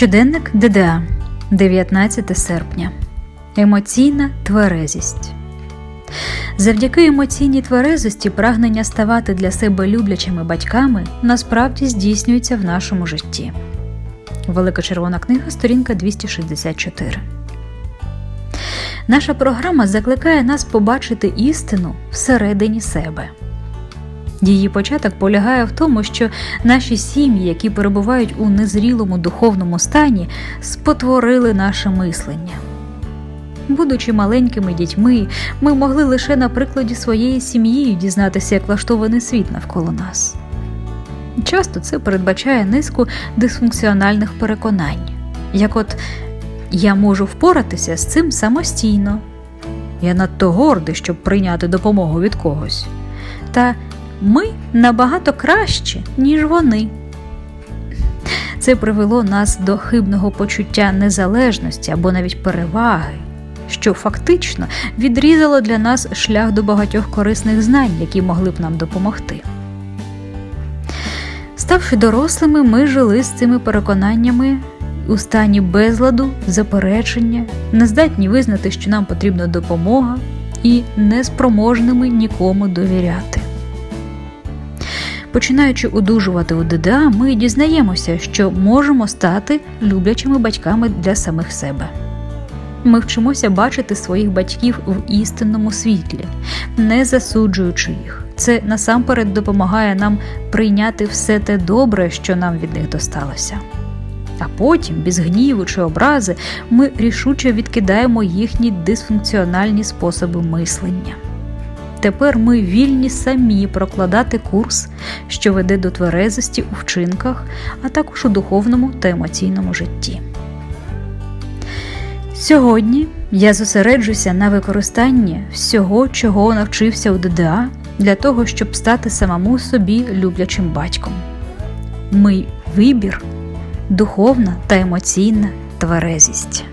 Щоденник ДДА, 19 серпня. Емоційна тверезість. Завдяки емоційній тверезості прагнення ставати для себе люблячими батьками насправді здійснюється в нашому житті. Велика червона книга, сторінка 264. Наша програма закликає нас побачити істину всередині себе. Її початок полягає в тому, що наші сім'ї, які перебувають у незрілому духовному стані, спотворили наше мислення. Будучи маленькими дітьми, ми могли лише на прикладі своєї сім'ї дізнатися, як влаштований світ навколо нас. Часто це передбачає низку дисфункціональних переконань, як от я можу впоратися з цим самостійно, я надто гордий, щоб прийняти допомогу від когось. Та ми набагато краще, ніж вони. Це привело нас до хибного почуття незалежності або навіть переваги, що фактично відрізало для нас шлях до багатьох корисних знань, які могли б нам допомогти. Ставши дорослими, ми жили з цими переконаннями у стані безладу, заперечення, нездатні визнати, що нам потрібна допомога, і неспроможними нікому довіряти. Починаючи одужувати у ДДА, ми дізнаємося, що можемо стати люблячими батьками для самих себе. Ми вчимося бачити своїх батьків в істинному світлі, не засуджуючи їх. Це насамперед допомагає нам прийняти все те добре, що нам від них досталося. А потім, без гніву чи образи, ми рішуче відкидаємо їхні дисфункціональні способи мислення. Тепер ми вільні самі прокладати курс, що веде до тверезості у вчинках, а також у духовному та емоційному житті. Сьогодні я зосереджуся на використанні всього, чого навчився у ДДА, для того, щоб стати самому собі люблячим батьком. Мій вибір духовна та емоційна тверезість.